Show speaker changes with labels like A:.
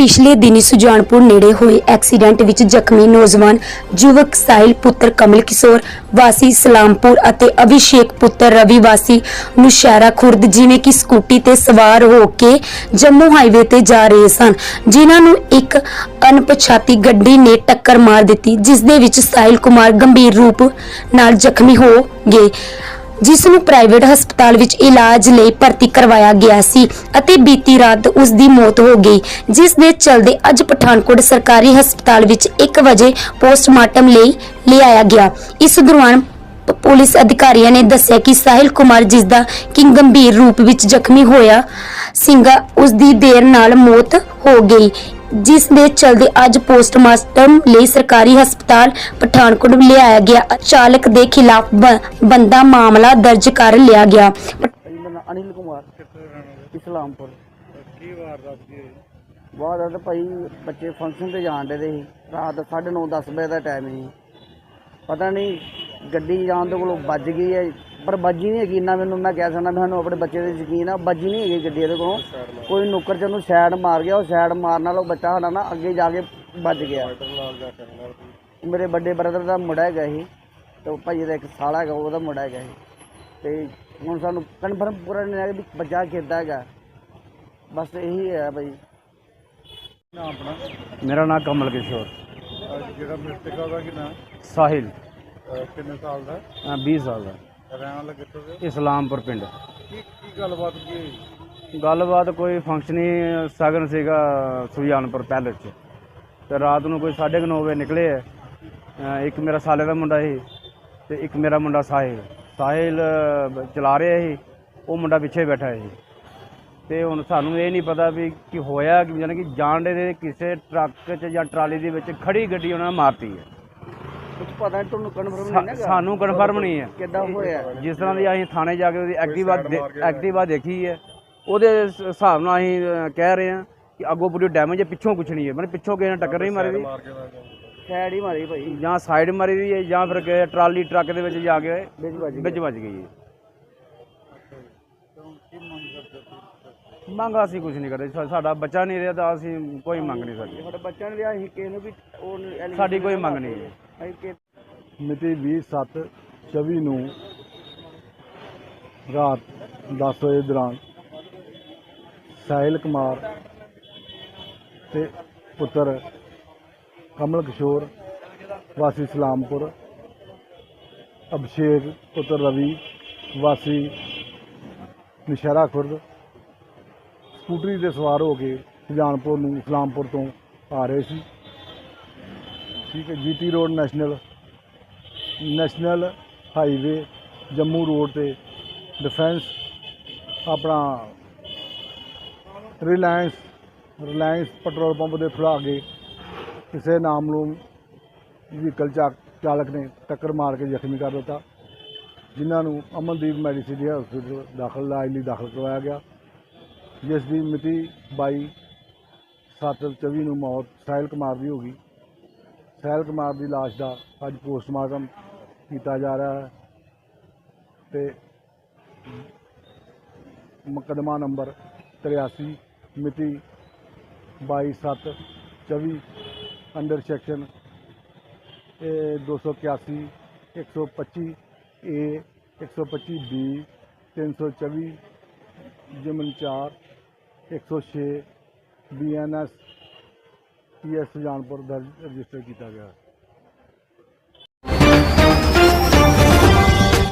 A: ਪਿਛਲੇ ਦਿਨੀ ਸੁਜਾਨਪੁਰ ਨੇੜੇ ਹੋਏ ਐਕਸੀਡੈਂਟ ਵਿੱਚ ਜ਼ਖਮੀ ਨੌਜਵਾਨ ਯੁਵਕ ਸਾਹਿਲ, ਪੁੱਤਰ ਕਮਲ ਕਿਸ਼ੋਰ, ਵਾਸੀ ਸਲਾਮਪੁਰ ਅਤੇ ਅਭਿਸ਼ੇਕ ਪੁੱਤਰ ਰਵੀ ਵਾਸੀ ਨੁਸ਼ਹਿਰਾ ਖੁਰਦ ਜਿਵੇਂ ਕਿ ਸਕੂਟੀ ਤੇ ਸਵਾਰ ਹੋ ਕੇ ਜੰਮੂ ਹਾਈਵੇ ਤੇ ਜਾ ਰਹੇ ਸਨ, ਜਿਨ੍ਹਾਂ ਨੂੰ ਇੱਕ ਅਣਪਛਾਤੀ ਗੱਡੀ ਨੇ ਟੱਕਰ ਮਾਰ ਦਿੱਤੀ, ਜਿਸ ਦੇ ਵਿੱਚ ਸਾਹਿਲ ਕੁਮਾਰ ਗੰਭੀਰ ਰੂਪ ਨਾਲ ਜ਼ਖਮੀ ਹੋ ਗਏ। ਜਿਸ ਨੂੰ ਪ੍ਰਾਈਵੇਟ ਹਸਪਤਾਲ ਵਿੱਚ ਇਲਾਜ ਲਈ ਭਰਤੀ ਕਰਵਾਇਆ ਗਿਆ ਸੀ ਅਤੇ ਬੀਤੀ ਰਾਤ ਉਸ ਦੀ ਮੌਤ ਹੋ ਗਈ ਜਿਸ ਦੇ ਚਲਦੇ ਅੱਜ ਪਠਾਨਕੋਟ ਸਰਕਾਰੀ ਹਸਪਤਾਲ ਵਿੱਚ 1 ਵਜੇ ਪੋਸਟਮਾਰਟਮ ਲਈ ਲਿਆਇਆ ਗਿਆ। ਇਸ ਦੌਰਾਨ ਪੁਲਿਸ ਅਧਿਕਾਰੀਆਂ ਨੇ ਦੱਸਿਆ ਕਿ ਸਾਹਿਲ ਕੁਮਾਰ, ਜਿਸ ਦਾ ਕਿ ਗੰਭੀਰ ਰੂਪ ਵਿੱਚ ਜ਼ਖਮੀ ਹੋਇਆ ਸਿੰਘਾ ਉਸ ਦੀ ਦੇਰ ਨਾਲ ਮੌਤ ਹੋ ਗਈ। ਜਿਸ ਦੇ ਚਲਦੇ ਅੱਜ ਪੋਸਟਮਾਰਟਮ ਲਈ ਸਰਕਾਰੀ ਹਸਪਤਾਲ ਪਠਾਨਕੋਟ ਲਿਆਇਆ ਗਿਆ। ਚਾਲਕ ਦੇ ਖਿਲਾਫ ਬੰਦਾ ਮਾਮਲਾ ਦਰਜ ਕਰ ਲਿਆ ਗਿਆ।
B: ਮੇਰਾ ਨਾਂ ਅਨਿਲ ਕੁਮਾਰ ਇਸਲਾਮਪੁਰ।
C: ਕੀ ਵਾਰਦਾਤ ਕੀ ਹੋਈ?
B: ਬਾਅਦ ਤਾਂ ਭਾਈ ਬੱਚੇ ਫੰਕਸ਼ਨ ਤੇ ਜਾਣ ਦੇ ਸੀ। ਰਾਤ 9:30 10 ਵਜੇ ਦਾ ਟਾਈਮ ਸੀ। ਪਤਾ ਨਹੀਂ ਗੱਡੀ ਜਾਣ ਦੇ ਕੋਲੋਂ ਵੱਜ ਗਈ ਹੈ। ਪਰ ਵੱਜੀ ਨਹੀਂ ਹੈਗੀ ਇੰਨਾ ਮੈਨੂੰ ਮੈਂ ਕਹਿ ਸਕਦਾ ਮੈਨੂੰ ਆਪਣੇ ਬੱਚੇ ਦੇ ਯਕੀਨ ਆ ਵੱਜੀ ਨਹੀਂ ਹੈਗੀ ਗੱਡੀ ਇਹਦੇ ਕੋਲੋਂ। ਕੋਈ ਨੁੱਕਰ ਚ ਉਹਨੂੰ ਸਾਈਡ ਮਾਰ ਗਿਆ ਉਹ ਸਾਈਡ ਮਾਰਨ ਨਾਲ ਉਹ ਬੱਚਾ ਸਾਡਾ ਨਾ ਅੱਗੇ ਜਾ ਕੇ ਵੱਜ ਗਿਆ। ਮੇਰੇ ਵੱਡੇ ਬ੍ਰਦਰ ਦਾ ਮੁੰਡਾ ਹੈਗਾ ਸੀ ਤੇ ਉਹ ਭਾਈ ਦਾ ਇੱਕ ਸਾਲਾ ਹੈਗਾ ਉਹਦਾ ਮੁੰਡਾ ਹੈਗਾ ਸੀ। ਤੇ ਹੁਣ ਸਾਨੂੰ ਕਨਫਰਮ ਪੂਰਾ ਨਹੀਂ ਹੈ ਵੀ ਬੱਚਾ ਕਿੱਦਾਂ ਹੈਗਾ। ਬਸ ਇਹੀ ਹੈ ਭਾਈ।
C: ਆਪਣਾ
D: ਮੇਰਾ ਨਾਮ ਕਮਲ ਕਿਸ਼ੋਰ।
C: ਜਿਹੜਾ ਆ ਉਹਦਾ ਕੀ ਨਾਂ
D: ਸਾਹਿਲ।
C: ਕਿੰਨੇ ਸਾਲ ਦਾ?
D: ਅ, 20 ਸਾਲ ਦਾ।
C: ਰਹਿਣ ਵਾਲਾ ਕਿੱਥੋਂ ਦੇ?
D: ਇਸਲਾਮਪੁਰ ਪਿੰਡ।
C: ਕੀ ਕੀ ਗੱਲਬਾਤ ਕੀ ਹੋਈ?
D: ਗੱਲਬਾਤ ਕੋਈ ਫੰਕਸ਼ਨ ਹੀ ਸਗਨ ਸੀਗਾ ਸੁਜਾਨਪੁਰ ਪੈਲੇਸ 'ਚ। ਤੇ ਰਾਤ ਨੂੰ ਕੋਈ 9:30 ਵਜੇ ਨਿਕਲੇ ਅ, ਇੱਕ ਮੇਰਾ ਸਾਲੇ ਦਾ ਮੁੰਡਾ ਸੀ ਤੇ ਇੱਕ ਮੇਰਾ ਮੁੰਡਾ ਸਾਹਿਲ। ਸਾਹਿਲ ਅ, ਚਲਾ ਰਿਹਾ ਸੀ। ਉਹ ਮੁੰਡਾ ਪਿੱਛੇ ਬੈਠਾ ਸੀ। ਤੇ ਹੁਣ ਸਾਨੂੰ ਇਹ ਨਹੀਂ ਪਤਾ ਵੀ ਕੀ ਹੋਇਆ ਕਿ ਯਾਨੀ ਕਿ ਜਾਣਦੇ ਦੇ ਕਿਸੇ ਟਰੱਕ 'ਚ ਜਾਂ ਟਰਾਲੀ ਦੇ ਵਿੱਚ ਖੜੀ ਗੱਡੀ ਉਹਨਾਂ ਨੇ ਮਾਰਤੀ ਹੈ।
B: ਕੁਝ ਪਤਾ ਨਹੀਂ ਤੁਹਾਨੂੰ ਕਨਫਰਮ ਨਹੀਂ ਹੈਗਾ।
D: ਸਾਨੂੰ ਕਨਫਰਮ ਨਹੀਂ ਹੈ।
B: ਕਿੱਦਾਂ ਹੋਇਆ।
D: ਜਿਸ ਤਰ੍ਹਾਂ ਦੀ ਅਸੀਂ ਥਾਣੇ ਜਾ ਕੇ ਉਹਦੀ ਐਕਟਿਵਾ ਐਕਟਿਵਾ ਦੇਖੀ ਹੈ। ਉਹਦੇ ਹਿਸਾਬ ਨਾਲ ਅਸੀਂ ਕਹਿ ਰਹੇ ਹਾਂ ਕਿ ਅੱਗੋਂ ਪੂਰੀ ਡੈਮੇਜ ਹੈ ਪਿੱਛੋਂ ਕੁਛ ਨਹੀਂ ਹੈ। ਮਤਲਬ ਪਿੱਛੋਂ ਕਿਸੇ ਨੇ ਟੱਕਰ ਨਹੀਂ ਮਾਰੀ ਦੀ
B: ਸਾਈਡ ਹੀ ਮਾਰੀ ਭਾਈ।
D: ਜਾਂ ਸਾਈਡ ਮਾਰੀ ਦੀ ਹੈ ਜਾਂ ਫਿਰ ਕਿਸੇ ਟਰਾਲੀ ਟਰੱਕ ਦੇ ਵਿੱਚ ਜਾ ਕੇ
B: ਵਿੱਚ ਵੱਜ
D: ਗਈ। ਹੈ। ਮੰਗ ਅਸੀਂ ਕੁਝ ਨਹੀਂ ਕਰਦੇ। ਸਾਡਾ ਬੱਚਾ ਨਹੀਂ ਰਿਹਾ ਤਾਂ ਅਸੀਂ ਕੋਈ ਮੰਗ ਨਹੀਂ ਸਕਦੇ।
B: ਸਾਡੇ ਬੱਚਿਆਂ ਨੇ ਲਿਆ ਸੀ ਕਿਸੇ ਨੂੰ ਵੀ
D: ਸਾਡੀ ਕੋਈ ਮੰਗ ਨਹੀਂ ਹੈ।
B: ਅਸੀਂ
E: ਮਿਤੀ 27 24 ਨੂੰ ਰਾਤ 10 ਵਜੇ ਦੌਰਾਨ ਸਾਹਿਲ ਕੁਮਾਰ ਤੇ ਪੁੱਤਰ ਕਮਲ ਕਿਸ਼ੋਰ, ਵਾਸੀ ਸਲਾਮਪੁਰ, ਅਭਿਸ਼ੇਕ, ਪੁੱਤਰ ਰਵੀ, ਵਾਸੀ ਨਿਸ਼ਾਰਾ ਖੁਰਦ, ਸਕੂਟਰੀ ਤੇ ਸਵਾਰ ਹੋ ਕੇ ਸੁਜਾਨਪੁਰ ਨੂੰ ਇਸਲਾਮਪੁਰ ਤੋਂ ਆ ਰਹੇ ਸੀ। ਠੀਕ ਹੈ, GT road national national highway, Jammu road ਤੇ ਡਿਫੈਂਸ ਆਪਣਾ ਰਿਲਾਇੰਸ ਰਿਲਾਇੰਸ ਪੈਟਰੋਲ ਪੰਪ ਦੇ ਥੋੜ੍ਹਾ ਅੱਗੇ ਕਿਸੇ ਨਾਮ ਨੂੰ ਵਹੀਕਲ ਚਾ- ਚਾਲਕ ਨੇ ਟੱਕਰ ਮਾਰ ਕੇ ਜ਼ਖਮੀ ਕਰ ਦਿੱਤਾ, ਜਿਨ੍ਹਾਂ ਨੂੰ ਅਮਨਦੀਪ ਮੈਡੀਸਿਟੀ ਹਸਪੀਟਲ ਦਾਖਲ, ਇਲਾਜ ਲਈ ਦਾਖਲ ਕਰਵਾਇਆ ਗਿਆ, ਜਿਸ ਦੀ ਮਿਤੀ 22 ਸੱਤ 24 ਨੂੰ ਮੌਤ ਸਾਹਿਲ ਕੁਮਾਰ ਦੀ ਹੋ ਗਈ। ਸਹਿਲ ਕੁਮਾਰ ਦੀ ਲਾਸ਼ ਦਾ ਅੱਜ ਪੋਸਟਮਾਰਟਮ ਕੀਤਾ ਜਾ ਰਿਹਾ ਹੈ ਤੇ ਮੁਕੱਦਮਾ ਨੰਬਰ 83 ਮਿਤੀ 22/7/24 ਅੰਡਰ ਸੈਕਸ਼ਨ ਇਹ 281 125 ਏ 125 ਬੀ 324 ਜਮਨ 4 106 ਬੀਐਨਐਸ ਪੀਐਸ ਸੁਜਾਨਪੁਰ ਦਰਜ ਰਜਿਸਟਰ ਕੀਤਾ ਗਿਆ?